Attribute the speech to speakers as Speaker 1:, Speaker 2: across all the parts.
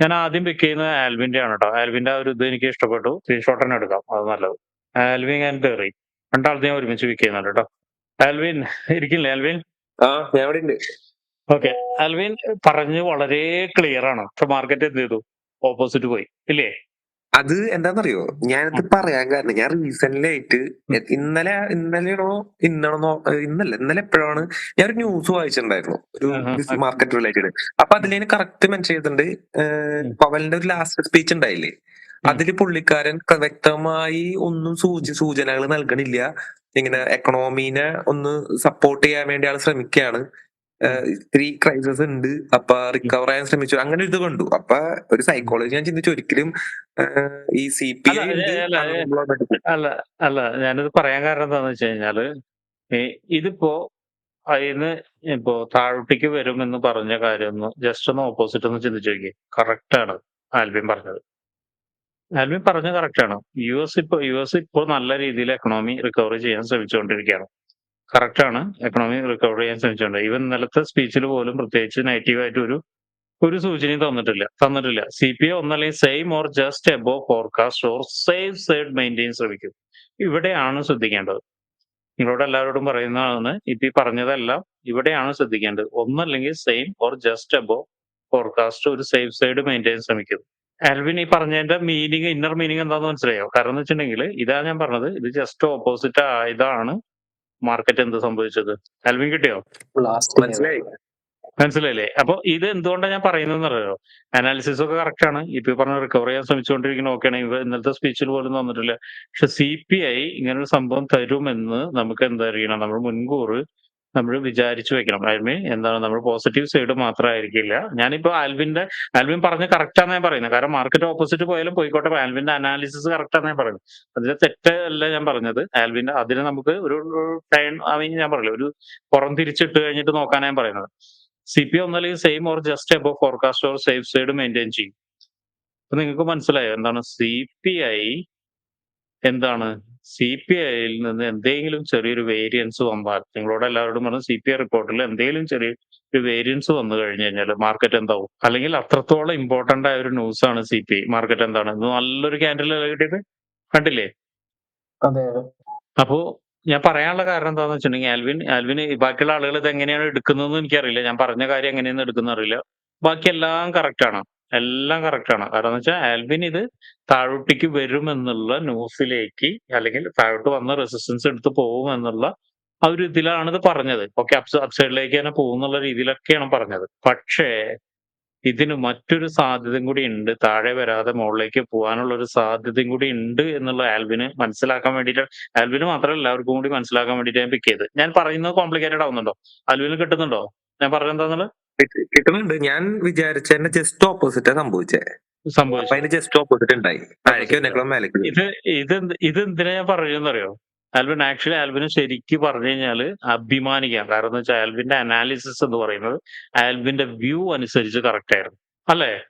Speaker 1: ഞാൻ ആദ്യം പിക്ക് ചെയ്യുന്നത് ആൽവിന്റെ ആണ് കേട്ടോ ആൽവിന്റെ ആ ഒരു ഇത് എനിക്ക് ഇഷ്ടപ്പെട്ടു. സ്ക്രീൻഷോട്ട് തന്നെ എടുക്കാം. അത് നല്ലത്. ആൽവിൻ ആൻഡ് ഡെറി രണ്ടാളത്തെ ഞാൻ ഒരുമിച്ച് പിക്ക് ചെയ്യുന്നുണ്ട് കേട്ടോ. ആൽവിൻ ഇരിക്കില്ലേ ആൽവിൻ? ഓക്കെ ആൽവിൻ പറഞ്ഞു വളരെ ക്ലിയർ ആണ്. പക്ഷെ മാർക്കറ്റ് എന്ത് ചെയ്തു? ഓപ്പോസിറ്റ് പോയി. ഇല്ലേ?
Speaker 2: അത് എന്താന്നറിയോ? ഞാനത് പറയാൻ കാരണം ഞാൻ റീസെന്റ് ആയിട്ട് ഇന്നലെ ഇന്നലെയാണോ ഇന്നാണോ ഇന്നല്ല ഇന്നലെ എപ്പോഴാണ് ഞാൻ ഒരു ന്യൂസ് വായിച്ചിട്ടുണ്ടായിരുന്നു ഒരു. മാർക്കറ്റ് റിലേറ്റഡ് അപ്പൊ അതിൽ കറക്റ്റ് മെൻഷൻ ചെയ്തിട്ടുണ്ട്. പവലിന്റെ ഒരു ലാസ്റ്റ് സ്പീച്ച് ഉണ്ടായില്ലേ? അതിൽ പുള്ളിക്കാരൻ വ്യക്തമായി ഒന്നും സൂചി സൂചനകൾ നൽകണില്ല. ഇങ്ങനെ എക്കണോമീനെ ഒന്ന് സപ്പോർട്ട് ചെയ്യാൻ വേണ്ടി ആൾ ശ്രമിക്കുകയാണ്. ഇത്തിരി ക്രൈസസ് ഉണ്ട്. അപ്പൊ റിക്കവർ ചെയ്യാൻ ശ്രമിച്ചു. അങ്ങനെ ഇത് കണ്ടു. അപ്പൊ ഒരു സൈക്കോളജി ഞാൻ ചിന്തിച്ചു ഒരിക്കലും ഈ സി പി
Speaker 1: അല്ല, അല്ല, ഞാനിത് പറയാൻ കാരണം എന്താന്ന് വെച്ച് കഴിഞ്ഞാൽ ഇതിപ്പോ അതിന് ഇപ്പോ താഴോട്ടേക്ക് എന്ന് പറഞ്ഞ കാര്യം ഒന്ന് ജസ്റ്റ് ഒന്ന് ഓപ്പോസിറ്റ് ഒന്ന് ചിന്തിച്ചു നോക്കി കറക്റ്റ് ആണ് ആൽബിൻ പറഞ്ഞത്. ആൽബിൻ പറഞ്ഞത് കറക്റ്റ് ആണ്. യു എസ് ഇപ്പോ യു എസ് ഇപ്പോൾ നല്ല രീതിയിൽ എക്കണോമി റിക്കവറി ചെയ്യാൻ ശ്രമിച്ചുകൊണ്ടിരിക്കുകയാണ്. കറക്റ്റ് ആണ് എക്കണോമി റിക്കവർ ചെയ്യാൻ ശ്രമിച്ചിട്ടുണ്ട്. ഈവൻ ഇന്നലത്തെ സ്പീച്ചിൽ പോലും പ്രത്യേകിച്ച് നെഗറ്റീവ് ആയിട്ട് ഒരു ഒരു സൂചനയും തന്നിട്ടില്ല. തന്നിട്ടില്ല. സി പി ഐ ഒന്നല്ലെങ്കിൽ same or just above forecast or safe side maintain ശ്രമിക്കും. ഇവിടെയാണ് ശ്രദ്ധിക്കേണ്ടത്. നിങ്ങളോട് എല്ലാവരോടും പറയുന്നതാണ് ഇപ്പൊ പറഞ്ഞതെല്ലാം ഇവിടെയാണ് ശ്രദ്ധിക്കേണ്ടത്. ഒന്നല്ലെങ്കിൽ same or just above forecast ഒരു സേഫ് സൈഡ് മെയിന്റെയിൻ ശ്രമിക്കും. ആൽവിൻ ഈ പറഞ്ഞതിന്റെ മീനിങ് ഇന്നർ മീനിങ് എന്താണെന്ന് മനസ്സിലായോ? കാരണം എന്ന് വെച്ചിട്ടുണ്ടെങ്കിൽ ഇതാ ഞാൻ പറഞ്ഞത് ഇത് ജസ്റ്റ് ഓപ്പോസിറ്റ് ആയതാണ് മാർക്കറ്റ് എന്ത് സംഭവിച്ചത്? ആൽവിൻ കിട്ടിയോ?
Speaker 2: മനസ്സിലായി.
Speaker 1: മനസ്സിലായില്ലേ? അപ്പൊ ഇത് എന്തുകൊണ്ടാണ് ഞാൻ പറയുന്നതെന്ന് അറിയോ അനാലിസിസ് ഒക്കെ കറക്റ്റ് ആണ്. ഇപ്പൊ പറഞ്ഞ റിക്കവർ ചെയ്യാൻ ശ്രമിച്ചുകൊണ്ടിരിക്കുന്ന ഓക്കെയാണ് ഇവ ഇന്നലത്തെ സ്പീച്ചിൽ പോലും തന്നിട്ടില്ല പക്ഷെ സി പി ഐ ഇങ്ങനൊരു സംഭവം തരുമെന്ന് നമുക്ക് എന്താ അറിയണം? നമ്മൾ മുൻകൂർ നമ്മൾ വിചാരിച്ചു വെക്കണം. ആൽവിൻ എന്താണ് നമ്മൾ പോസിറ്റീവ് സൈഡ് മാത്രമായിരിക്കില്ല. ഞാനിപ്പോ ആൽവിന്റെ ആൽവിൻ പറഞ്ഞ കറക്റ്റ് ആണെന്ന് പറയുന്നത്. കാരണം മാർക്കറ്റ് ഓപ്പോസിറ്റ് പോയാലും പോയിക്കോട്ടെ ആൽവിന്റെ അനാലിസിസ് കറക്റ്റ് ആണെന്ന് പറയുന്നത്. അതിന്റെ തെറ്റല്ല ഞാൻ പറഞ്ഞത്. ആൽവിന്റെ അതിന് നമുക്ക് ഒരു ടൈം ഞാൻ പറയില്ല ഒരു പുറം തിരിച്ചിട്ട് കഴിഞ്ഞിട്ട് നോക്കാൻ ഞാൻ പറയുന്നത്. സി പി ഒന്നല്ലെങ്കിൽ same or just above forecast or safe side maintain ചെയ്യും. അപ്പൊ നിങ്ങൾക്ക് മനസ്സിലായോ? എന്താണ്? സി പി ഐ എന്താണ്? സി പി ഐയിൽ നിന്ന് എന്തെങ്കിലും ചെറിയൊരു വേരിയൻസ് വന്നാൽ നിങ്ങളോട് എല്ലാവരോടും പറഞ്ഞു സി പി ഐ റിപ്പോർട്ടിൽ എന്തെങ്കിലും ചെറിയ ഒരു വേരിയൻസ് വന്നു കഴിഞ്ഞു കഴിഞ്ഞാൽ മാർക്കറ്റ് എന്താവും? അല്ലെങ്കിൽ അത്രത്തോളം ഇമ്പോർട്ടന്റ് ആയ ഒരു ന്യൂസ് ആണ് സി പി ഐ മാർക്കറ്റ് എന്താണ്? നല്ലൊരു ക്യാൻഡിൽ കിട്ടിയത്? കണ്ടില്ലേ?
Speaker 3: അതെ.
Speaker 1: അപ്പോ ഞാൻ പറയാനുള്ള കാരണം എന്താന്ന് വെച്ചിട്ടുണ്ടെങ്കിൽ ആൽവിൻ ആൽവിന് ബാക്കിയുള്ള ആളുകൾ ഇത് എങ്ങനെയാണ് എടുക്കുന്നതെന്ന് എനിക്കറിയില്ല. ഞാൻ പറഞ്ഞ കാര്യം എങ്ങനെയാണ് എടുക്കുന്ന അറിയില്ല. ബാക്കി എല്ലാം കറക്റ്റ് ആണ്. എല്ലാം കറക്റ്റാണ് കാരണം എന്ന് വെച്ചാൽ ആൽവിൻ ഇത് താഴോട്ടേക്ക് വരുമെന്നുള്ള ന്യൂസിലേക്ക് അല്ലെങ്കിൽ താഴോട്ട് വന്ന റെസിസ്റ്റൻസ് എടുത്ത് പോകും എന്നുള്ള ആ ഒരു ഇതിലാണ് ഇത് പറഞ്ഞത്. ഓക്കെ അപ്സൈഡിലേക്ക് തന്നെ പോകുന്നുള്ള രീതിയിലൊക്കെയാണ് പറഞ്ഞത്. പക്ഷേ ഇതിന് മറ്റൊരു സാധ്യതയും കൂടി ഉണ്ട്. താഴെ വരാതെ മുകളിലേക്ക് പോകാനുള്ള ഒരു സാധ്യതയും കൂടി ഉണ്ട് എന്നുള്ള ആൽബിന് മനസ്സിലാക്കാൻ വേണ്ടിയിട്ട് ആൽബിന് മാത്രമല്ല എല്ലാവർക്കും കൂടി മനസ്സിലാക്കാൻ വേണ്ടിയിട്ട് ഞാൻ പിക്ക് ചെയ്ത് ഞാൻ പറയുന്നത് കോംപ്ലിക്കേറ്റഡ് ആവുന്നുണ്ടോ? ആൽബിന് കിട്ടുന്നുണ്ടോ? ഞാൻ
Speaker 2: കിട്ട്- കിട്ടുന്നുണ്ട്. ഞാൻ വിചാരിച്ച ജസ്റ്റ് ഓപ്പോസിറ്റാ സംഭവിച്ചേ.
Speaker 1: സംഭവിച്ചു.
Speaker 2: അതിന് ജസ്റ്റ് ഓപ്പോസിറ്റ് ഉണ്ടായി താഴേക്ക് വന്നേക്കണം മേലേക്ക് പോയി.
Speaker 1: ഇത് ഇത് എന്ത്- ഇത് എന്തിനാ ഞാൻ പറയുന്നറിയോ? ആൽബിൻ ആക്ച്വലി ആൽബിന് ശരിക്ക് പറഞ്ഞു കഴിഞ്ഞാൽ അഭിമാനിക്കാം. കാരണം എന്ന് വെച്ചാൽ ആൽബിന്റെ അനാലിസിസ് എന്ന് പറയുന്നത് ആൽബിന്റെ വ്യൂ അനുസരിച്ച് കറക്റ്റ് ആയിരുന്നു. അല്ലേ?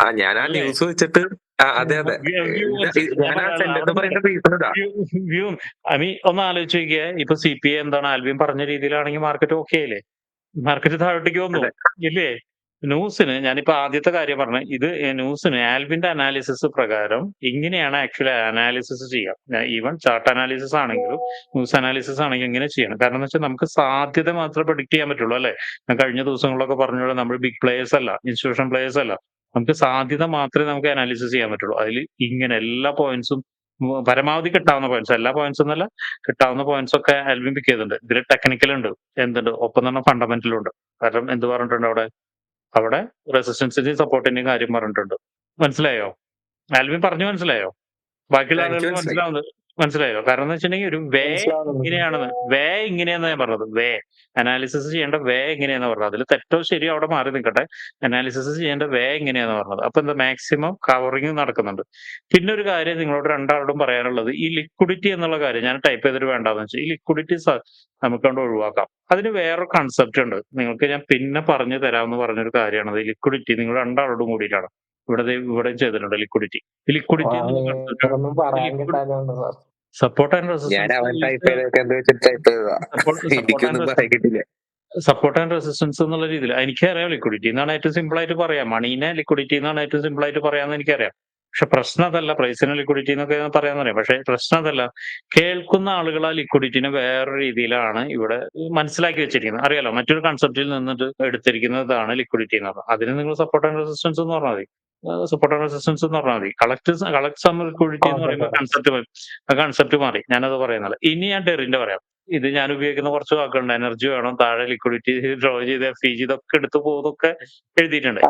Speaker 2: ആ ഞാൻ ആ ന്യൂസ് വെച്ചിട്ട് അതെ അതെ.
Speaker 1: വ്യൂ ഐ മീൻ ഒന്ന് ആലോചിച്ച് നോക്കിയേ. ഇപ്പൊ സി പി ഐ എന്താണ് ആൽബിൻ പറഞ്ഞ രീതിയിലാണെങ്കിൽ മാർക്കറ്റ് ഓക്കെ അല്ലേ? മാർക്കറ്റ് താഴോട്ടേക്ക് വന്നു. ഇല്ലേ? ന്യൂസിന് ഞാനിപ്പോ ആദ്യത്തെ കാര്യം പറഞ്ഞു. ഇത് ന്യൂസിന് ആൽവിന്റെ അനാലിസിസ് പ്രകാരം ഇങ്ങനെയാണ് ആക്ച്വലി അനാലിസിസ് ചെയ്യുക ഈവൻ ചാർട്ട് അനാലിസിസ് ആണെങ്കിലും ന്യൂസ് അനാലിസിസ് ആണെങ്കിലും ഇങ്ങനെ ചെയ്യണം. കാരണം എന്ന് വെച്ചാൽ നമുക്ക് സാധ്യത മാത്രമേ പ്രഡിക്ട് ചെയ്യാൻ പറ്റുള്ളൂ അല്ലെ? ഞാൻ കഴിഞ്ഞ ദിവസങ്ങളിലൊക്കെ പറഞ്ഞോളൂ നമ്മൾ ബിഗ് പ്ലേയേഴ്സ് അല്ല ഇൻസ്റ്റിറ്റ്യൂഷൻ പ്ലേയേഴ്സ് അല്ല. നമുക്ക് സാധ്യത മാത്രമേ നമുക്ക് അനാലിസിസ് ചെയ്യാൻ പറ്റുള്ളൂ. അതിൽ ഇങ്ങനെ എല്ലാ പോയിന്റ്സും പരമാവധി കിട്ടാവുന്ന പോയിന്റ്സ് എല്ലാ പോയിന്റ്സ് എന്നല്ല കിട്ടാവുന്ന പോയിന്റ്സ് ഒക്കെ ആൽവിൻ പിക്ക് ചെയ്തിട്ടുണ്ട്. ഇതിൽ ടെക്നിക്കൽ ഉണ്ട് എന്തുണ്ട് ഒപ്പം തന്നെ ഫണ്ടമെന്റലും ഉണ്ട്. കാരണം എന്ത് പറഞ്ഞിട്ടുണ്ട് അവിടെ? അവിടെ റെസിസ്റ്റൻസിന്റെയും സപ്പോർട്ടിന്റെയും കാര്യം പറഞ്ഞിട്ടുണ്ട്. മനസ്സിലായോ? ആൽവിൻ പറഞ്ഞു മനസ്സിലായോ? ബാക്കിയുള്ള
Speaker 2: ആളുകൾ
Speaker 1: ആളുകൾക്ക് മനസ്സിലാവുന്നത് മനസ്സിലായോ? കാരണം എന്ന് വെച്ചിട്ടുണ്ടെങ്കിൽ ഒരു വേ ഇങ്ങനെയാണെന്ന് വേ ഇങ്ങനെയെന്ന് ഞാൻ പറഞ്ഞത്. വേ. അനാലിസിസ് ചെയ്യേണ്ട വേ എങ്ങനെയാന്ന് പറഞ്ഞത്. അതിൽ തെറ്റോ ശരിയോ അവിടെ മാറി നിൽക്കട്ടെ. അനാലിസിസ് ചെയ്യേണ്ട വേ എങ്ങനെയാന്ന് പറഞ്ഞത്. അപ്പൊ എന്താ മാക്സിമം കവറിങ് നടക്കുന്നുണ്ട്. പിന്നെ ഒരു കാര്യം നിങ്ങളോട് രണ്ടാളോടും പറയാനുള്ളത് ഈ ലിക്വിഡിറ്റി എന്നുള്ള കാര്യം ഞാൻ ടൈപ്പ് ചെയ്തിട്ട് വേണ്ടാന്ന് വെച്ചാൽ ഈ ലിക്വിഡിറ്റി നമുക്ക് കൊണ്ട് ഒഴിവാക്കാം. അതിന് വേറെ കൺസെപ്റ്റ് ഉണ്ട്. നിങ്ങൾക്ക് ഞാൻ പിന്നെ പറഞ്ഞു തരാമെന്ന് പറഞ്ഞൊരു കാര്യമാണ് ഈ ലിക്വിഡിറ്റി. നിങ്ങൾ രണ്ടാളോടും കൂടിയിട്ടാണ്. ഇവിടെ ഇവിടെ ഇവിടെയും ചെയ്തിട്ടുണ്ട് liquidity liquidity support and
Speaker 2: resistance
Speaker 1: support and resistance എന്നുള്ള രീതിയിൽ എനിക്കറിയാം ലിക്വിഡിറ്റി എന്നാണ് ഏറ്റവും സിമ്പിൾ ആയിട്ട് പറയാം. മണീനെ ലിക്വിഡിറ്റി എന്നാണ് ഏറ്റവും സിമ്പിൾ ആയിട്ട് പറയാമെന്ന് എനിക്കറിയാം. പക്ഷെ പ്രശ്നം അതല്ല. പ്രൈസിനെ ലിക്വിഡിറ്റി എന്നൊക്കെ പറയാന്നറിയാം പക്ഷെ പ്രശ്നം അതല്ല. കേൾക്കുന്ന ആളുകൾ ആ ലിക്വിഡിറ്റിനെ വേറെ രീതിയിലാണ് ഇവിടെ മനസ്സിലാക്കി വെച്ചിരിക്കുന്നത്. അറിയാലോ? മറ്റൊരു കൺസെപ്റ്റിൽ നിന്നിട്ട് എടുത്തിരിക്കുന്നതാണ് ലിക്വിഡിറ്റി എന്ന് പറഞ്ഞാൽ അതിന് നിങ്ങൾ സപ്പോർട്ട് ആൻഡ് റെസിസ്റ്റൻസ് എന്ന് പറഞ്ഞാൽ മതി. സപ്പോർട്ട് അസിസ്റ്റൻസ് റെസിസ്റ്റൻസ് എന്ന് പറഞ്ഞാൽ മതി. കളക്ട് കളക്ട് സം എന്ന് പറയുമ്പോൾ കൺസെപ്റ്റ് കൺസെപ്റ്റ് മാറി. ഞാനത് പറയുന്നത്. ഇനി ഞാൻ ടെറിന്റെ പറയാം. ഇത് ഞാൻ ഉപയോഗിക്കുന്ന കുറച്ച് വാക്കുകളുണ്ട്. എനർജി വേണം താഴെ ലിക്വിഡിറ്റി ഡ്രോ ചെയ്ത് ഫീ ചെയ്തൊക്കെ എടുത്ത് പോകുന്നൊക്കെ എഴുതിയിട്ടുണ്ട്.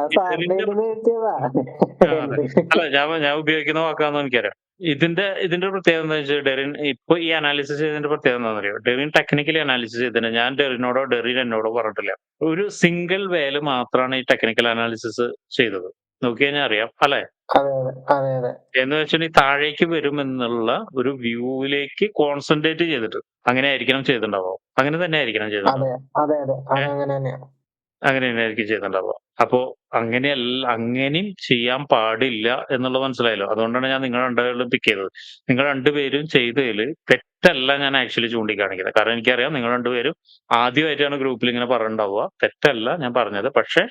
Speaker 1: അല്ല ഞാൻ ഞാൻ ഉപയോഗിക്കുന്ന വാക്കാന്ന് എനിക്കറിയാം. ഇതിന്റെ ഇതിന്റെ പ്രത്യേകത എന്താ വെച്ചാൽ ഡെറിൻ ഇപ്പൊ ഈ അനാലിസിസ് ചെയ്തതിന്റെ പ്രത്യേകത എന്താണെന്ന് അറിയോ ഡെറിൻ ടെക്നിക്കലി അനാലിസിസ് ചെയ്തിട്ടുണ്ട് ഞാൻ ഡെറിനോടോ ഡെറിൻ എന്നോടോ പറഞ്ഞിട്ടില്ല. ഒരു സിംഗിൾ വേൽ മാത്രമാണ് ഈ ടെക്നിക്കൽ അനാലിസിസ് ചെയ്തത്. നോക്കി കഴിഞ്ഞാൽ അറിയാം അല്ലെ? എന്ന് വെച്ചാൽ താഴേക്ക് വരുമെന്നുള്ള ഒരു വ്യൂവിലേക്ക് കോൺസെൻട്രേറ്റ് ചെയ്തിട്ട് അങ്ങനെ ആയിരിക്കണം ചെയ്തിട്ടുണ്ടാവോ അങ്ങനെ തന്നെ ആയിരിക്കണം ചെയ്തിട്ടുണ്ടാവുക.
Speaker 3: അങ്ങനെ
Speaker 1: തന്നെ ആയിരിക്കും ചെയ്തിട്ടുണ്ടാവുക. അപ്പോ അങ്ങനെയല്ല അങ്ങനെയും ചെയ്യാൻ പാടില്ല എന്നുള്ളത് മനസ്സിലായല്ലോ. അതുകൊണ്ടാണ് ഞാൻ നിങ്ങൾ രണ്ടുപേരും പിക്ക് ചെയ്തത്. നിങ്ങൾ രണ്ടുപേരും ചെയ്തതിൽ തെറ്റല്ല ഞാൻ ആക്ച്വലി ചൂണ്ടിക്കാണിക്കുന്നത്. കാരണം എനിക്കറിയാം നിങ്ങൾ രണ്ടുപേരും ആദ്യമായിട്ടാണ് ഗ്രൂപ്പിൽ ഇങ്ങനെ പറഞ്ഞിട്ടുണ്ടാവുക. തെറ്റല്ല ഞാൻ പറഞ്ഞത്. പക്ഷെ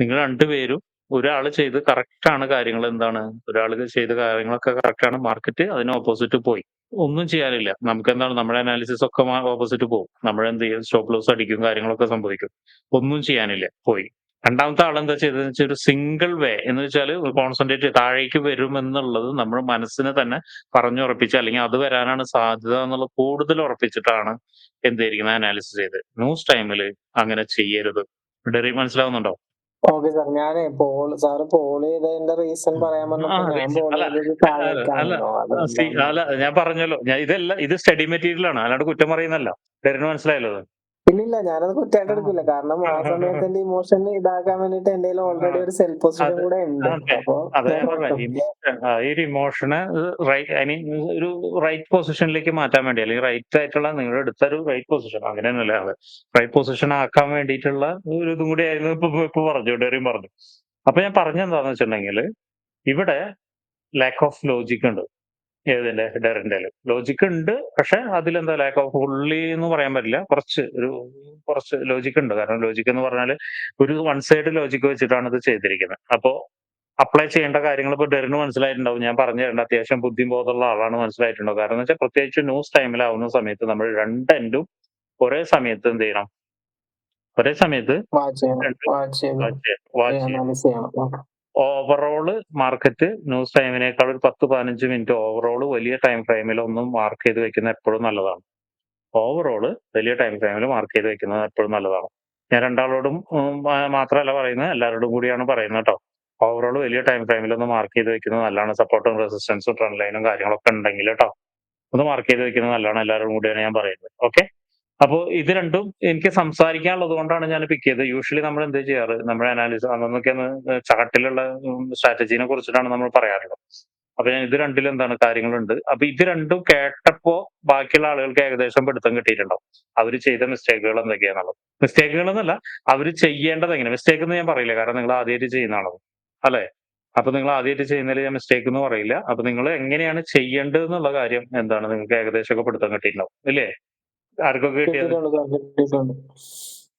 Speaker 1: നിങ്ങൾ രണ്ടുപേരും ഒരാൾ ചെയ്ത് കറക്റ്റ് ആണ് കാര്യങ്ങൾ എന്താണ്? ഒരാൾ ചെയ്ത കാര്യങ്ങളൊക്കെ കറക്റ്റ് ആണ് മാർക്കറ്റ് അതിന് ഓപ്പോസിറ്റ് പോയി. ഒന്നും ചെയ്യാനില്ല. നമുക്ക് എന്താണ് നമ്മുടെ അനാലിസിസ് ഒക്കെ ഓപ്പോസിറ്റ് പോകും നമ്മൾ എന്ത് ചെയ്യും? സ്റ്റോപ്പ് ലോസ് അടിക്കും കാര്യങ്ങളൊക്കെ സംഭവിക്കും. ഒന്നും ചെയ്യാനില്ല. പോയി. രണ്ടാമത്തെ ആൾ എന്താ ചെയ്തതെന്ന് വെച്ചാൽ ഒരു സിംഗിൾ വേ എന്ന് വെച്ചാൽ കോൺസെൻട്രേറ്റ് താഴേക്ക് വരും എന്നുള്ളത് നമ്മൾ മനസ്സിനെ തന്നെ പറഞ്ഞുറപ്പിച്ച് അല്ലെങ്കിൽ അത് വരാനാണ് സാധ്യത എന്നുള്ളത് കൂടുതൽ ഉറപ്പിച്ചിട്ടാണ് എന്തായിരിക്കുന്നത് അനാലിസിസ് ചെയ്ത് ന്യൂസ് ടൈമിൽ അങ്ങനെ ചെയ്യരുത്. ഡെറി മനസ്സിലാവുന്നുണ്ടോ?
Speaker 3: ഓക്കെ സാർ ഞാനേ പോൾ സാറ് പോൾ ചെയ്തതിന്റെ റീസൺ പറയാൻ
Speaker 1: അല്ല. ഞാൻ പറഞ്ഞല്ലോ. ഞാൻ ഇതല്ല ഇത് സ്റ്റഡി മെറ്റീരിയൽ ആണ്. അല്ലാണ്ട് കുറ്റം പറയുന്നല്ല തരുന്ന മനസ്സിലായല്ലോ?
Speaker 3: ഇല്ലില്ല ഞാനത് കുറ്റമായിട്ട് എടുക്കില്ല കാരണം ആ സമയത്ത് എന്റെ ഇമോഷൻ ഇതാക്കാൻ വേണ്ടിട്ട് എന്റെ ഓൾറെഡി ഒരു സെൽഫ് പൊസിഷൻ കൂടെ ഉണ്ട്. അപ്പൊ
Speaker 1: ഈ ഒരു ഇമോഷന് ഐ മീൻ ഒരു റൈറ്റ് പൊസിഷനിലേക്ക് മാറ്റാൻ വേണ്ടി അല്ലെങ്കിൽ റൈറ്റ് ആയിട്ടുള്ള നിങ്ങൾ എടുത്ത ഒരു റൈറ്റ് പൊസിഷൻ അങ്ങനെയൊന്നുമല്ല അത് റൈറ്റ് പൊസിഷൻ ആക്കാൻ വേണ്ടിയിട്ടുള്ള ഒരു ഇതും കൂടി ആയിരുന്നു ഇപ്പൊ ഇപ്പൊ പറഞ്ഞു ഡെറിയും പറഞ്ഞു. അപ്പൊ ഞാൻ പറഞ്ഞെന്താന്ന് വെച്ചിട്ടുണ്ടെങ്കിൽ ഇവിടെ ലാക്ക് ഓഫ് ലോജിക് ഉണ്ട്. ഏതിന്റെ ഡെറിന്റെ ലോജിക് ഉണ്ട്. പക്ഷെ അതിലെന്താ ലാക്ക് ഓഫ് ഫുള്ളി എന്ന് പറയാൻ പറ്റില്ല. കുറച്ച് ഒരു കുറച്ച് ലോജിക് ഉണ്ട്. കാരണം ലോജിക് എന്ന് പറഞ്ഞാൽ ഒരു വൺ സൈഡ് ലോജിക് വെച്ചിട്ടാണ് ഇത് ചെയ്തിരിക്കുന്നത്. അപ്പോ അപ്ലൈ ചെയ്യേണ്ട കാര്യങ്ങൾ ഇപ്പൊ ഡെറിന് മനസ്സിലായിട്ടുണ്ടാവും. ഞാൻ പറഞ്ഞു തരേണ്ട അത്യാവശ്യം ബുദ്ധിയും ബോധമുള്ള ആളാണ് മനസ്സിലായിട്ടുണ്ടാവും കാരണം എന്ന് വെച്ചാൽ പ്രത്യേകിച്ച് ന്യൂസ് ടൈമിലാവുന്ന സമയത്ത് നമ്മൾ രണ്ട് എൻഡും ഒരേ സമയത്ത് എന്ത് ചെയ്യണം? ഒരേ സമയത്ത്
Speaker 3: വാച്ച് ചെയ്യണം.
Speaker 1: ഓവറോൾ മാർക്കറ്റ് ന്യൂസ് ടൈമിനേക്കാൾ ഒരു പത്ത് പതിനഞ്ച് മിനിറ്റ് ഓവറോൾ വലിയ ടൈം ഫ്രെയിമിൽ ഒന്നും മാർക്ക് ചെയ്ത് വെക്കുന്നത് എപ്പോഴും നല്ലതാണ്. ഓവറോൾ വലിയ ടൈം ഫ്രെയിമിൽ മാർക്ക് ചെയ്ത് വെക്കുന്നത് എപ്പോഴും നല്ലതാണ്. ഞാൻ രണ്ടാളോടും മാത്രമല്ല പറയുന്നത് എല്ലാവരോടും കൂടിയാണ് പറയുന്നത് കേട്ടോ ഓവറോൾ വലിയ ടൈം ഫ്രെയിമിൽ ഒന്ന് മാർക്ക് ചെയ്ത് വെക്കുന്നത് നല്ലതാണ്. സപ്പോർട്ടും റെസിസ്റ്റൻസും ട്രെൻഡ് ലൈനും കാര്യങ്ങളൊക്കെ ഉണ്ടെങ്കിൽ കേട്ടോ ഒന്ന് മാർക്ക് ചെയ്ത് വെക്കുന്നത് നല്ലതാണ്. എല്ലാവരും കൂടിയാണ് ഞാൻ പറയുന്നത്. ഓക്കെ അപ്പോൾ ഇത് രണ്ടും എനിക്ക് സംസാരിക്കാനുള്ളത് കൊണ്ടാണ് ഞാൻ പിക്ക് ചെയ്തത്. യൂഷ്വലി നമ്മൾ എന്ത് ചെയ്യാറ്? നമ്മുടെ അനാലിസിസ് അന്നൊക്കെ ചാട്ടിലുള്ള സ്ട്രാറ്റജീനെ കുറിച്ചിട്ടാണ് നമ്മൾ പറയാറുള്ളത്. അപ്പൊ ഞാൻ ഇത് രണ്ടിലും എന്താണ് കാര്യങ്ങളുണ്ട്. അപ്പൊ ഇത് രണ്ടും കേട്ടപ്പോ ബാക്കിയുള്ള ആളുകൾക്ക് ഏകദേശം പിടുത്തം കിട്ടിയിട്ടുണ്ടാവും. അവർ ചെയ്ത മിസ്റ്റേക്കുകൾ എന്തൊക്കെയാണെന്നുള്ളത് മിസ്റ്റേക്കുകൾ എന്നല്ല അവർ ചെയ്യേണ്ടത് എങ്ങനെ? മിസ്റ്റേക്ക് എന്ന് ഞാൻ പറയില്ല കാരണം നിങ്ങൾ ആദ്യമായിട്ട് ചെയ്യുന്നതാണോ അല്ലെ? അപ്പൊ നിങ്ങൾ ആദ്യമായിട്ട് ചെയ്യുന്നതിൽ ഞാൻ മിസ്റ്റേക്ക് എന്ന് പറയില്ല. അപ്പൊ നിങ്ങൾ എങ്ങനെയാണ് ചെയ്യേണ്ടത് എന്നുള്ള കാര്യം എന്താണ് നിങ്ങൾക്ക് ഏകദേശം ഒക്കെ പിടുത്തം കിട്ടിയിട്ടുണ്ടാവും. ഇല്ലേ? ആർക്കൊക്കെ കിട്ടിയത്?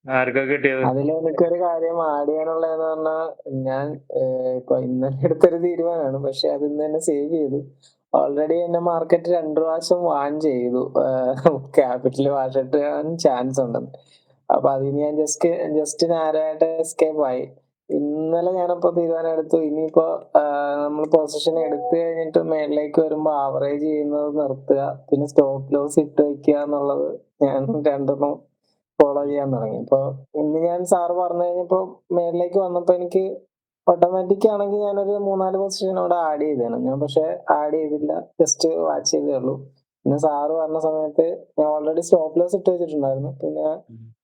Speaker 1: ആർക്കൊക്കെ കിട്ടിയത്?
Speaker 3: അതിൽ എനിക്കൊരു കാര്യം ആഡ് ചെയ്യാനുള്ളതെന്ന് പറഞ്ഞാൽ ഞാൻ ഇപ്പൊ ഇന്നലെ എടുത്തൊരു തീരുമാനമാണ്. പക്ഷെ അത് ഇന്ന് തന്നെ സേവ് ചെയ്തു. ഓൾറെഡി എന്നെ മാർക്കറ്റ് രണ്ടു പ്രാവശ്യം വാൺ ചെയ്തു. ക്യാപിറ്റൽ വാഷിട്ട് ചാൻസ് ഉണ്ടെന്ന്. അപ്പൊ അതിന് ഞാൻ ജസ്റ്റ് ജസ്റ്റ് നാരായിട്ട് എസ്കേപ്പ് ആയി. ഇന്നലെ ഞാനിപ്പോ തീരുമാനം എടുത്തു. ഇനിയിപ്പോ നമ്മൾ പൊസിഷൻ എടുത്തു കഴിഞ്ഞിട്ട് മേളിലേക്ക് വരുമ്പോ ആവറേജ് ചെയ്യുന്നത് നിർത്തുക. പിന്നെ സ്റ്റോപ്പ് ലോസ് ഇട്ട് വെക്കുക എന്നുള്ളത് ഞാൻ രണ്ടെണ്ണം ഫോളോ ചെയ്യാൻ തുടങ്ങി. ഇപ്പൊ ഇന്ന് ഞാൻ സാറ് പറഞ്ഞു കഴിഞ്ഞപ്പോ മേളിലേക്ക് വന്നപ്പോ എനിക്ക് ഓട്ടോമാറ്റിക് ആണെങ്കിൽ ഞാനൊരു മൂന്നാൽ പൊസിഷൻ അവിടെ ആഡ് ചെയ്തതാണ് ഞാൻ പക്ഷെ ആഡ് ചെയ്തില്ല. ജസ്റ്റ് വാച്ച് ചെയ്തേ ഉള്ളൂ. പിന്നെ സാറ് പറഞ്ഞ സമയത്ത് ഞാൻ ഓൾറെഡി സ്റ്റോപ്പ് ലോസ് ഇട്ട് വെച്ചിട്ടുണ്ടായിരുന്നു. പിന്നെ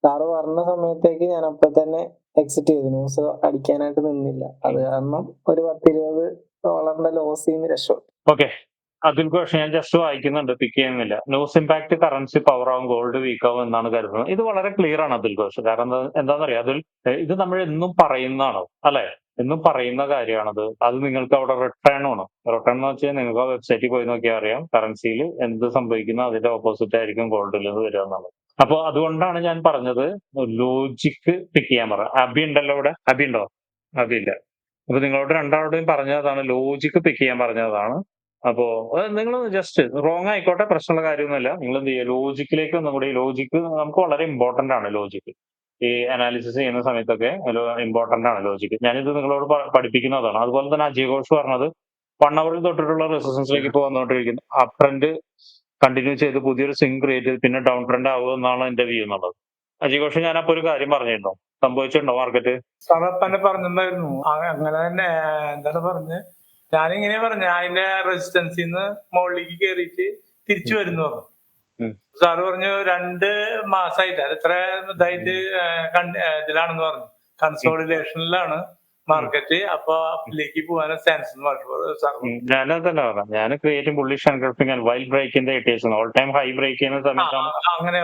Speaker 3: സാറ് പറഞ്ഞ സമയത്തേക്ക് ഞാൻ അപ്പൊ തന്നെ എക്സിറ്റ് ചെയ്തു ന്യൂസ് അടിക്കാനായിട്ട് നിന്നില്ല. അത് കാരണം ഒരു പത്തിരുപത് ഡോളറിന്റെ ലോസ് ചെയ്യുന്ന രക്ഷപ്പെട്ടു.
Speaker 1: ഓക്കെ അതിൽ പക്ഷെ ഞാൻ ജസ്റ്റ് വായിക്കുന്നുണ്ട്. പിക്ക് ചെയ്യുന്നില്ല. ന്യൂസ് ഇമ്പാക്ട് കറൻസി പവർ ആവും ഗോൾഡ് വീക്ക് ആവും എന്നാണ് കരുതുന്നത്. ഇത് വളരെ ക്ലിയർ ആണ് അതിൽ ഘോഷ് കാരണം എന്താണെന്ന് എന്താണെന്നറിയാം? അതിൽ ഇത് നമ്മൾ എന്നും പറയുന്നതാണോ? അല്ലെ? എന്നും പറയുന്ന കാര്യമാണത്. അത് നിങ്ങൾക്ക് അവിടെ റിട്ടേൺ ആണ് റിട്ടേൺ എന്ന് വെച്ചാൽ നിങ്ങൾക്ക് ആ വെബ്സൈറ്റിൽ പോയി നോക്കിയാൽ അറിയാം. കറൻസിയിൽ എന്ത് സംഭവിക്കുന്നു അതിന്റെ ഓപ്പോസിറ്റ് ആയിരിക്കും ഗോൾഡിൽ നിന്ന് വരിക എന്നുള്ളത്. അപ്പൊ അതുകൊണ്ടാണ് ഞാൻ പറഞ്ഞത് ലോജിക്ക് പിക്ക് ചെയ്യാൻ പറ അബി ഉണ്ടല്ലോ ഇവിടെ? അബി ഉണ്ടോ? അബി ഇല്ല. അപ്പൊ നിങ്ങളോട് രണ്ടാളോടും പറഞ്ഞതാണ് ലോജിക്ക് പിക്ക് ചെയ്യാൻ പറഞ്ഞതാണ്. അപ്പോ നിങ്ങൾ ജസ്റ്റ് റോങ് ആയിക്കോട്ടെ പ്രശ്നമുള്ള കാര്യമൊന്നുമില്ല. നിങ്ങൾ എന്ത് ചെയ്യുക? ലോജിക്കിലേക്ക് ഒന്നും കൂടി ലോജിക്ക് നമുക്ക് വളരെ ഇമ്പോർട്ടന്റ് ആണ് ലോജിക്ക് ഈ അനാലിസിസ് ചെയ്യുന്ന സമയത്തൊക്കെ ഇമ്പോർട്ടന്റ് ആണ് ലോജിക്ക് ഞാനിത് നിങ്ങളോട് പഠിപ്പിക്കുന്നതാണ്. അതുപോലെ തന്നെ അജയ് ഘോഷ് പറഞ്ഞത് വൺ അവറിൽ തൊട്ടിട്ടുള്ള റെസിസ്റ്റൻസിലേക്ക് ഇപ്പോൾ വന്നുകൊണ്ടിരിക്കുന്നു അപ് ട്രെൻഡ് കണ്ടിന്യൂ ചെയ്ത് പുതിയൊരു സ്വിംഗ് ക്രിയേറ്റ് ചെയ്ത് പിന്നെ ഡൗൺ ട്രെൻഡ് ആവുക എന്നാണ് എന്റെ വ്യൂ എന്നുള്ളത്. അജയ് ഘോഷ് ഞാൻ അപ്പൊ ഒരു കാര്യം പറഞ്ഞിരുന്നു? സംഭവിച്ചിട്ടുണ്ടോ മാർക്കറ്റ്
Speaker 4: സാറ് തന്നെ പറഞ്ഞിട്ടുണ്ടായിരുന്നു. അങ്ങനെ തന്നെ എന്താണ് പറഞ്ഞ്? ഞാനിങ്ങനെ പറഞ്ഞു അതിന്റെ റെസിസ്റ്റൻസിന്ന് മുകളിലേക്ക് കയറിയിട്ട് തിരിച്ചു വരുന്നു പറഞ്ഞു. സാറ് പറഞ്ഞു രണ്ട് മാസമായിട്ട് അത് എത്ര ഇതായിട്ട് ഇതിലാണെന്ന് പറഞ്ഞു. കൺസോളിഡേഷനിലാണ് മാർക്കറ്റ് അപ്പൊ അപ്പിലേക്ക് പോകാനും ചാൻസ് ഞാനതല്ലേ പറഞ്ഞു.
Speaker 1: ഞാനതല്ല പറഞ്ഞത് ഞാൻ ക്രിയേറ്റും ബുള്ളിഷ് ആൻഡ് വൈൽഡ് ബ്രേക്കിന്റെ എട്ടിയേഴ്സ് ഓൾ ടൈം ഹൈ ബ്രേക്ക് ചെയ്യുന്ന സമയത്താണ്
Speaker 4: അങ്ങനെ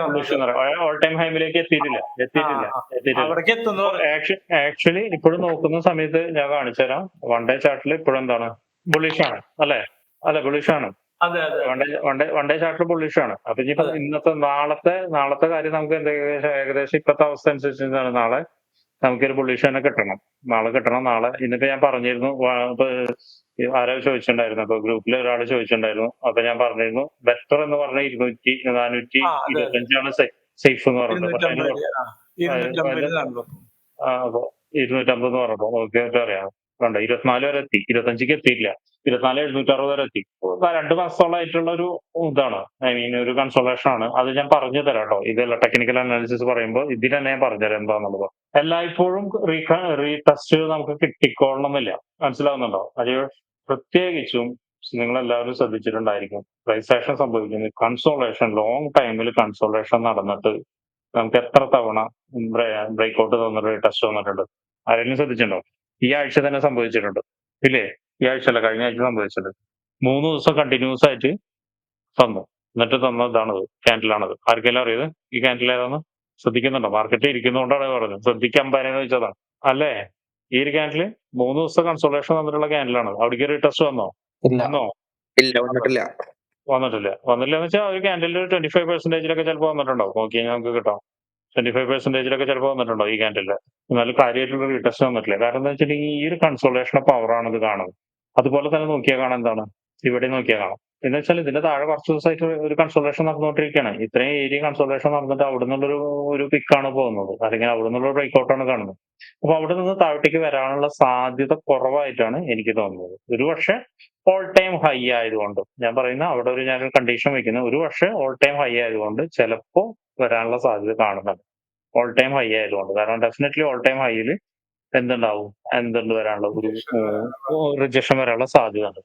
Speaker 1: ഓൾ ടൈം ഹൈമിലേക്ക് എത്തിയിട്ടില്ല. എത്തിയിട്ടില്ല. എത്തിയിട്ടില്ല. ആക്ച്വലി ഇപ്പോഴും നോക്കുന്ന സമയത്ത് ഞാൻ കാണിച്ചു തരാം. വൺ ഡേ ചാർട്ടിൽ ഇപ്പോഴും എന്താണ്? ബുള്ളിഷ് ആണ്. അല്ലെ? അല്ലെ ബുള്ളിഷ് ആണ്. വൺ ഡേ ചാർട്ടിൽ ബുള്ളിഷ് ആണ്. അപ്പൊ ഇനിയിപ്പോ. ഇന്നത്തെ നാളത്തെ നാളത്തെ കാര്യം നമുക്ക് എന്തെങ്കിലും ഏകദേശം ഇപ്പത്തെ അവസ്ഥ അനുസരിച്ച് നാളെ നമുക്കൊരു പൊള്യൂഷൻ തന്നെ കിട്ടണം. നാളെ കിട്ടണം നാളെ. ഇന്നിപ്പോ ഞാൻ പറഞ്ഞിരുന്നു ഇപ്പൊ ആരോ ചോദിച്ചിട്ടുണ്ടായിരുന്നു അപ്പൊ ഗ്രൂപ്പിൽ ഒരാൾ ചോദിച്ചിട്ടുണ്ടായിരുന്നു. അപ്പൊ ഞാൻ പറഞ്ഞിരുന്നു ബെറ്റർ എന്ന് പറഞ്ഞ ഇരുന്നൂറ്റി നാനൂറ്റി. ഇരുപത്തഞ്ചാണ് സേഫ് എന്ന് പറഞ്ഞത്. അപ്പൊ ഇരുന്നൂറ്റമ്പത് എന്ന് പറഞ്ഞപ്പോ ഓക്കെ അറിയാം വേണ്ട ഇരുപത്തിനാല് വരെ എത്തി. ഇരുപത്തഞ്ചിക്ക് എത്തിയില്ല. ഇരുപത്തിനാല് എഴുന്നൂറ്റി അറുപത് വരെ എത്തി. രണ്ട് മാസത്തോളമായിട്ടുള്ള ഒരു ഇതാണ്. ഐ മീൻ ഒരു കൺസോളേഷൻ ആണ്. അത് ഞാൻ പറഞ്ഞു തരാം കേട്ടോ ഇതല്ല ടെക്നിക്കൽ അനാലിസിസ് പറയുമ്പോൾ ഇതിൽ തന്നെ ഞാൻ പറഞ്ഞുതരാം എന്താന്നുള്ളത്. എല്ലായ്പ്പോഴും റീടെസ്റ്റ് നമുക്ക് കിട്ടിക്കൊള്ളണമെന്നില്ല മനസ്സിലാവുന്നുണ്ടോ? അത് പ്രത്യേകിച്ചും നിങ്ങൾ എല്ലാവരും ശ്രദ്ധിച്ചിട്ടുണ്ടായിരിക്കും. പ്രൈസ് ആക്ഷൻ സംഭവിക്കുന്നത് കൺസോളേഷൻ ലോങ് ടൈമിൽ കൺസോളേഷൻ നടന്നിട്ട് നമുക്ക് എത്ര തവണ ബ്രേക്ക് ഔട്ട് തന്നിട്ട് ടെസ്റ്റ് വന്നിട്ടുണ്ട്? ആരെങ്കിലും ശ്രദ്ധിച്ചിട്ടുണ്ടോ? ഈ ആഴ്ച തന്നെ സംഭവിച്ചിട്ടുണ്ട്. ഇല്ലേ? ഈ ആഴ്ച അല്ല കഴിഞ്ഞ ആഴ്ച സംഭവിച്ചിട്ടുണ്ട് മൂന്ന് ദിവസം കണ്ടിന്യൂസ് ആയിട്ട് തന്നു. എന്നിട്ട് തന്നതാണത്. ക്യാൻഡിലാണത് ആർക്കെല്ലാം അറിയത്? ഈ ക്യാൻഡിൽ ഏതാന്ന് ശ്രദ്ധിക്കുന്നുണ്ടോ? മാർക്കറ്റിൽ ഇരിക്കുന്നതുകൊണ്ടാണ് പറഞ്ഞത്. ശ്രദ്ധിക്കാൻ പറയുന്നത് വെച്ചതാണ് അല്ലേ? ഈ ഒരു ക്യാൻഡിൽ മൂന്ന് ദിവസം കൺസൾട്ടേഷൻ തന്നിട്ടുള്ള ക്യാൻഡിലാണ് അവിടേക്ക് ഒരു ടെസ്റ്റ് വന്നോ?
Speaker 3: ഇല്ല.
Speaker 1: വന്നോ?
Speaker 2: ഇല്ല വന്നിട്ടില്ല.
Speaker 1: വന്നിട്ടില്ല. വന്നില്ല എന്ന് വെച്ചാൽ ഒരു ക്യാൻഡിൽ ഒരു ട്വന്റി ഫൈവ് പെർസെന്റേജിലൊക്കെ ചിലപ്പോൾ വന്നിട്ടുണ്ടാവും. നോക്കി നമുക്ക് കിട്ടാം. ട്വന്റി ഫൈവ് പെർസെന്റേജിലൊക്കെ ചിലപ്പോൾ വന്നിട്ടുണ്ടോ ഈ ക്യാൻഡിൽ എന്നാലും കാര്യമായിട്ടുള്ള റീടെസ്റ്റ് വന്നിട്ടില്ല. കാരണം എന്താ വെച്ചിട്ടുണ്ടെങ്കിൽ ഈ ഒരു കൺസോളേഷൻ പവറാണ് ഇത് കാണുന്നത്. അതുപോലെ തന്നെ നോക്കിയാൽ കാണാൻ എന്താണ്? ഇവിടെ നോക്കിയാൽ കാണാം. എന്ന് വെച്ചാൽ ഇതിന്റെ താഴെ കുറച്ച് ദിവസമായിട്ട് ഒരു കൺസോളേഷൻ നടന്നുകൊണ്ടിരിക്കുകയാണ്. ഇത്രയും ഏരിയ കൺസോളേഷൻ നടന്നിട്ട് അവിടെ നിന്നുള്ളൊരു ഒരു പിക്കാണ് പോകുന്നത്. അല്ലെങ്കിൽ അവിടെ നിന്നുള്ള ബ്രേക്ക് ഔട്ടാണ് കാണുന്നത്. അപ്പൊ അവിടെ നിന്ന് താഴോട്ടേക്ക് വരാനുള്ള സാധ്യത കുറവായിട്ടാണ് എനിക്ക് തോന്നുന്നത്. ഒരു പക്ഷെ ഓൾ ടൈം ഹൈ ആയതുകൊണ്ട് ഞാൻ പറയുന്ന അവിടെ ഒരു ഞാനൊരു കണ്ടീഷൻ വെക്കുന്നത് ഒരു പക്ഷെ ഓൾ ടൈം ഹൈ ആയതുകൊണ്ട് ചിലപ്പോ വരാനുള്ള സാധ്യത കാണുന്നുണ്ട്. ഓൾ ടൈം ഹൈ ആയതുകൊണ്ട്. കാരണം ഡെഫിനറ്റ്ലി ഓൾ ടൈം ഹൈയിൽ എന്തുണ്ടാവും? എന്തുണ്ട് വരാനുള്ള ഒരു റിജക്ഷൻ വരാനുള്ള സാധ്യത ഉണ്ട്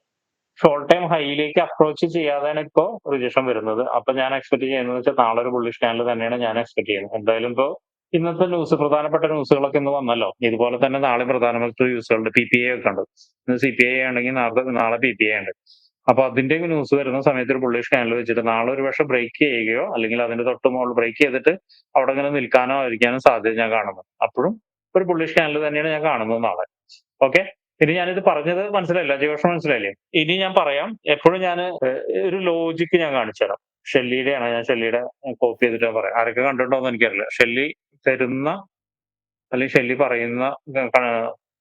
Speaker 1: ഓൾ ടൈം ഹൈയിലേക്ക് അപ്രോച്ച് ചെയ്യാതെയാണ് ഇപ്പോ റിജക്ഷൻ വരുന്നത്. അപ്പൊ ഞാൻ എക്സ്പെക്ട് ചെയ്യുന്നത് വെച്ചാൽ നാളെ ഒരു ബുള്ളിഷ് ചാനൽ തന്നെയാണ് ഞാൻ എക്സ്പെക്ട് ചെയ്യുന്നത്. എന്തായാലും ഇപ്പോ ഇന്നത്തെ ന്യൂസ് പ്രധാനപ്പെട്ട ന്യൂസുകളൊക്കെ ഇന്ന് വന്നല്ലോ. ഇതുപോലെ തന്നെ നാളെ പ്രധാനപ്പെട്ട ന്യൂസുകളുണ്ട് പി പി ഐ ഒക്കെ ഉണ്ട്. ഇന്ന് സി പി ഐ ആണെങ്കിൽ നാളെ നാളെ പി പി ഐ ഉണ്ട്. അപ്പൊ അതിന്റെ ന്യൂസ് വരുന്ന സമയത്ത് ഒരു ബുള്ളിഷ് ചാനൽ വെച്ചിട്ട് നാളെ ഒരു പക്ഷെ ബ്രേക്ക് ചെയ്യുകയോ അല്ലെങ്കിൽ അതിന്റെ തൊട്ട് മുകളിൽ ബ്രേക്ക് ചെയ്തിട്ട് അവിടെ ഇങ്ങനെ നിൽക്കാനോ ഇരിക്കാനോ സാധ്യത ഞാൻ കാണുന്നത് അപ്പോഴും ഒരു ബുള്ളിഷ് ചാനൽ തന്നെയാണ് ഞാൻ കാണുന്നത് നാളെ. ഓക്കെ ഇനി ഞാനിത് പറഞ്ഞത് മനസ്സിലായില്ല? ജീവഷം മനസ്സിലായില്ലേ? ഇനി ഞാൻ പറയാം. എപ്പോഴും ഞാൻ ഒരു ലോജിക്ക് ഞാൻ കാണിച്ചു തരാം. ഷെല്ലിയുടെയാണ് ഞാൻ ഷെല്ലിയുടെ കോപ്പി ചെയ്തിട്ട് ഞാൻ പറയാം. ആരൊക്കെ കണ്ടിട്ടുണ്ടോ എന്ന് എനിക്കറിയില്ല. ഷെല്ലി തരുന്ന അല്ലെങ്കിൽ ഷെല്ലി പറയുന്ന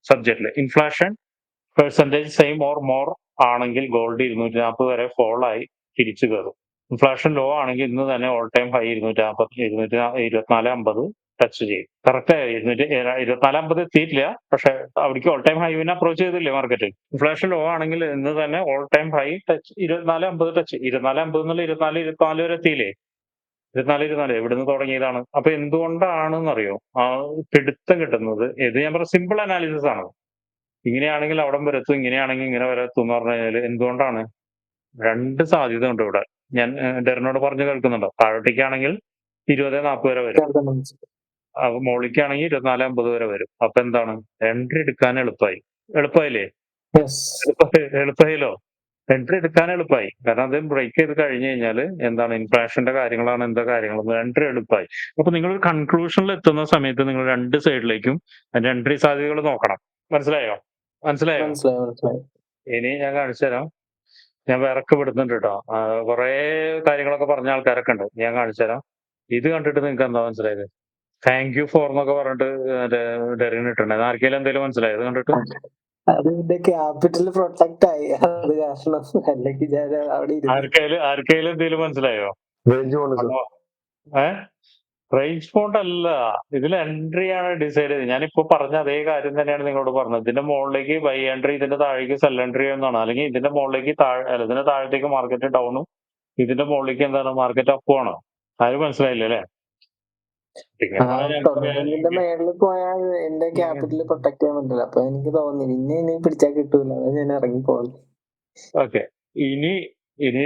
Speaker 1: സബ്ജക്റ്റിൽ inflation percentage same or more ആണെങ്കിൽ ഗോൾഡ് ഇരുന്നൂറ്റി നാൽപ്പത് വരെ ഫോൾ ആയി തിരിച്ചു കയറും ഇൻഫ്ലേഷൻ ലോ ആണെങ്കിൽ ഇന്ന് തന്നെ ഓൾ ടൈം ഹൈ ഇരുന്നൂറ്റി നാൽപ്പത്തി ഇരുന്നൂറ്റി ഇരുപത്തിനാല് അമ്പത്. ടച്ച് ചെയ്യും. കറക്റ്റ് ഇരുന്നൂറ്റി ഇരുപത്തിനാലാമ്പത് എത്തിയിട്ടില്ല പക്ഷെ അവിടേക്ക് ഓൾ ടൈം ഹൈവിനെ അപ്രോച്ച് ചെയ്തില്ലേ മാർക്കറ്റ് ഇൻഫ്ലേഷൻ ലോ ആണെങ്കിൽ ഇന്ന് തന്നെ ഓൾ ടൈം ഹൈ ടച്ച് ഇരുപത്തിനാല് അമ്പത് ടച്ച് ഇരുപത്തിനാല് അമ്പത് എന്നുള്ള ഇരുപത്തിനാല് ഇരുപത്തിനാല് വരെ എത്തിയില്ലേ ഇരുപത്തിനാല് ഇരുപത്തിനാല് എവിടുന്ന് തുടങ്ങിയതാണ്? അപ്പൊ എന്തുകൊണ്ടാണെന്നറിയോ? ആ പിടുത്തം കിട്ടുന്നത് ഇത് ഞാൻ പറഞ്ഞ സിമ്പിൾ അനാലിസിസ് ആണ്. ഇങ്ങനെയാണെങ്കിൽ അവിടെ വരെത്തും ഇങ്ങനെയാണെങ്കിൽ ഇങ്ങനെ വരെത്തും എന്ന് പറഞ്ഞു കഴിഞ്ഞാൽ എന്തുകൊണ്ടാണ്? രണ്ട് സാധ്യത ഉണ്ട് ഇവിടെ. ഞാൻ ഡെറിനോട് പറഞ്ഞു കേൾക്കുന്നുണ്ടോ. താഴോട്ടേക്കാണെങ്കിൽ ഇരുപത് നാൽപ്പത് വരെ വരും. മോളിക്കാണെങ്കിൽ ഇരുപത്തിനാല് അമ്പത് വരെ വരും. അപ്പൊ എന്താണ്? എൻട്രി എടുക്കാൻ എളുപ്പമായി എളുപ്പമായില്ലേ എളുപ്പമായില്ലോ എൻട്രി എടുക്കാൻ എളുപ്പമായി കാരണം അത് ബ്രേക്ക് ചെയ്ത് കഴിഞ്ഞു കഴിഞ്ഞാൽ എന്താണ്? ഇൻഫ്ലേഷന്റെ കാര്യങ്ങളാണ് എന്താ കാര്യങ്ങളൊന്നും എൻട്രി എളുപ്പമായി അപ്പൊ നിങ്ങൾ ഒരു കൺക്ലൂഷനിൽ എത്തുന്ന സമയത്ത് നിങ്ങൾ രണ്ട് സൈഡിലേക്കും അതിന്റെ എൻട്രി സാധ്യതകൾ നോക്കണം. മനസ്സിലായി? മനസ്സിലായി? ഇനി ഞാൻ കാണിച്ചു തരാം. ഞാൻ വിറക്ക് വിടുന്നുണ്ട് കേട്ടോ. കുറെ കാര്യങ്ങളൊക്കെ പറഞ്ഞ ആൾക്കാരൊക്കെ ഉണ്ട്. ഞാൻ കാണിച്ചു തരാം. ഇത് കണ്ടിട്ട് നിങ്ങൾക്ക് എന്താ മനസ്സിലായത്? താങ്ക് യു ഫോർ എന്നൊക്കെ പറഞ്ഞിട്ട് ഡെറിൻ ഇട്ടുണ്ട് ആർക്കെങ്കിലും എന്തെങ്കിലും മനസ്സിലായത് കണ്ടിട്ട്?
Speaker 3: ക്യാപിറ്റൽ പ്രൊട്ടക്ട് ആയി. അത് കാരണം അല്ലെങ്കിൽ ഞാൻ അവിടെ ഇരുന്നു
Speaker 1: ആർക്കെങ്കിലും ആർക്കെങ്കിലും എന്തെങ്കിലും മനസ്സിലായോ?
Speaker 5: റേഞ്ച്
Speaker 1: ഫോണ്ട് അല്ല. ഇതിൽ എൻട്രി ആണ് ഡിസൈഡ് ചെയ്തത്. ഞാനിപ്പോ പറഞ്ഞ അതേ കാര്യം തന്നെയാണ് നിങ്ങളോട് പറഞ്ഞത്. ഇതിന്റെ മുകളിലേക്ക് ബൈ എൻട്രി ഇതിന്റെ താഴേക്ക് സെൽ എൻട്രി എന്നാണ്. അല്ലെങ്കിൽ ഇതിന്റെ മുകളിലേക്ക് താഴെ അല്ല ഇതിന്റെ താഴത്തേക്ക് മാർക്കറ്റ് ഡൗണും ഇതിന്റെ മുകളിലേക്ക് എന്താണ്? മാർക്കറ്റ് അപ്പും ആണ്. ആരും മനസ്സിലായില്ലേ അല്ലേ? പിന്നെ
Speaker 3: മേളിൽ പോയാൽ എന്റെ ക്യാപിറ്റൽ പ്രൊട്ടക്ട് ചെയ്യാൻ പറ്റില്ല. അപ്പൊ എനിക്ക് തോന്നി പിന്നെ ഇനി പിടിച്ചാൽ കിട്ടൂല. ഞാൻ ഇറങ്ങി പോകുന്നു
Speaker 1: ഓക്കെ. ഇനി ഇനി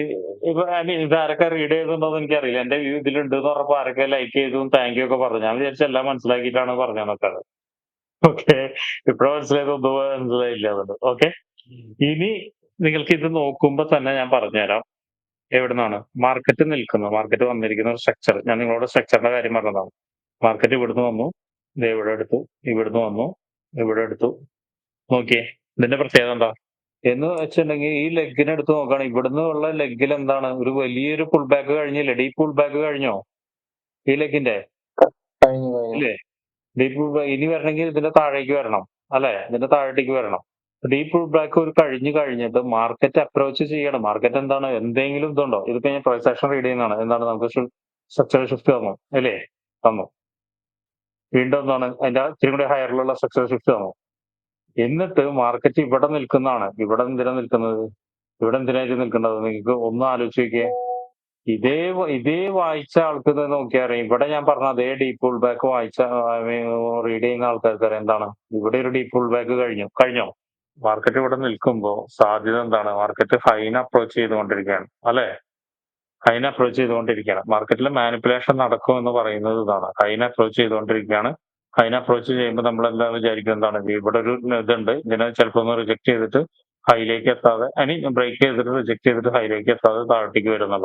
Speaker 1: ഇപ്പൊ ഇത് ആരൊക്കെ റീഡ് ചെയ്തിട്ടുണ്ടോ എന്ന് എനിക്കറിയില്ല. എന്റെ വ്യൂ ഇതിലുണ്ട് എന്ന് പറഞ്ഞപ്പോ ആരൊക്കെ ലൈക്ക് ചെയ്തു താങ്ക് യു ഒക്കെ പറഞ്ഞു. ഞാൻ വിചാരിച്ച എല്ലാം മനസ്സിലാക്കിയിട്ടാണ് പറഞ്ഞത് ഓക്കെ. ഇപ്പഴാ മനസ്സിലായത്? ഒന്നും മനസ്സിലായില്ല അതുകൊണ്ട്. ഓക്കെ. ഇനി നിങ്ങൾക്ക് ഇത് നോക്കുമ്പോ തന്നെ ഞാൻ പറഞ്ഞുതരാം. എവിടുന്നാണ്? മാർക്കറ്റ് നിൽക്കുന്നത് മാർക്കറ്റ് വന്നിരിക്കുന്ന ഒരു സ്ട്രക്ചർ ഞാൻ നിങ്ങളോട് സ്ട്രക്ചറിന്റെ കാര്യം പറഞ്ഞതാണ്. മാർക്കറ്റ് ഇവിടുന്ന് വന്നു. ഇത് ഇവിടെ എടുത്തു. ഇവിടുന്ന് വന്നു. ഇവിടെ എടുത്തു. നോക്കിയേ. ഇതിന്റെ പ്രത്യേകത എന്താ? എന്ന് വെച്ചിട്ടുണ്ടെങ്കിൽ ഈ ലെഗിനെ എടുത്ത് നോക്കുകയാണ്. ഇവിടുന്ന് ഉള്ള ലെഗിൽ എന്താണ്? ഒരു വലിയൊരു പുൾ ബാക്ക് കഴിഞ്ഞില്ലേ? ഡീപ് പുൾ ബാക്ക് കഴിഞ്ഞോ? ഈ ലെഗിന്റെ
Speaker 3: കഴിഞ്ഞു കഴിഞ്ഞു.
Speaker 1: ഇല്ലേ? ഡീപ് പുൾ ബാക്ക് ഇനി വരണമെങ്കിൽ ഇതിന്റെ താഴേക്ക് വരണം. അല്ലെ? ഇതിന്റെ താഴേക്ക് വരണം. ഡീപ് പുൾ ബാക്ക് ഒരു കഴിഞ്ഞു കഴിഞ്ഞിട്ട് മാർക്കറ്റ് അപ്രോച്ച് ചെയ്യണം. മാർക്കറ്റ് എന്താണ്? എന്തെങ്കിലും ഇതുണ്ടോ? ഇതിപ്പോ ഞാൻ പ്രൈസ് റീഡ് ചെയ്യുന്നതാണ്. എന്താണ് നമുക്ക് സ്ട്രക്ചർ ഷിഫ്റ്റ് തന്നു അല്ലേ? തന്നു വീണ്ടും എന്താണ്? അതിന്റെ ഇത്തിരി കൂടി ഹയറിലുള്ള സ്ട്രക്ചർ ഷിഫ്റ്റ് തന്നു എന്നിട്ട് മാർക്കറ്റ് ഇവിടെ നിൽക്കുന്നതാണ്. ഇവിടെ എന്തിനാ നിൽക്കുന്നത്? ഇവിടെ എന്തിനായിട്ട് നിൽക്കുന്നത് നിങ്ങൾക്ക് ഒന്ന് ആലോചിച്ച് നോക്കിയേ. ഇതേ ഇതേ വായിച്ച ആൾക്ക് ഇത് ഇവിടെ ഞാൻ പറഞ്ഞ അതേ ഡീപ്പ് പുൾ ബാക്ക് വായിച്ച റീഡ് ചെയ്യുന്ന ആൾക്കാർക്ക് അറിയാം. എന്താണ്? ഇവിടെ ഒരു ഡീപ് പുൾ ബാക്ക് കഴിഞ്ഞു. കഴിഞ്ഞോ? മാർക്കറ്റ് ഇവിടെ നിൽക്കുമ്പോൾ സാധ്യത എന്താണ്? മാർക്കറ്റ് ഹൈന അപ്രോച്ച് ചെയ്തുകൊണ്ടിരിക്കുകയാണ് അല്ലെ? ഹൈന അപ്രോച്ച് ചെയ്തുകൊണ്ടിരിക്കുകയാണ്. മാർക്കറ്റിൽ മാനിപ്പുലേഷൻ നടക്കും എന്ന് പറയുന്നത് ഇതാണ്. ഹൈന അപ്രോച്ച് ചെയ്തുകൊണ്ടിരിക്കുകയാണ്. ഹൈന അപ്രോച്ച് ചെയ്യുമ്പോൾ നമ്മൾ എന്താ വിചാരിക്കുന്നത് എന്താണ്? ഇവിടെ ഒരു ഇതുണ്ട്. ഇതിനെ ചിലപ്പോൾ ഒന്ന് റിജക്ട് ചെയ്തിട്ട് ഹൈയിലേക്ക് എത്താതെ അനി ബ്രേക്ക് ചെയ്തിട്ട് റിജക്ട് ചെയ്തിട്ട് ഹൈയിലേക്ക് എത്താതെ താഴത്തേക്ക് വരും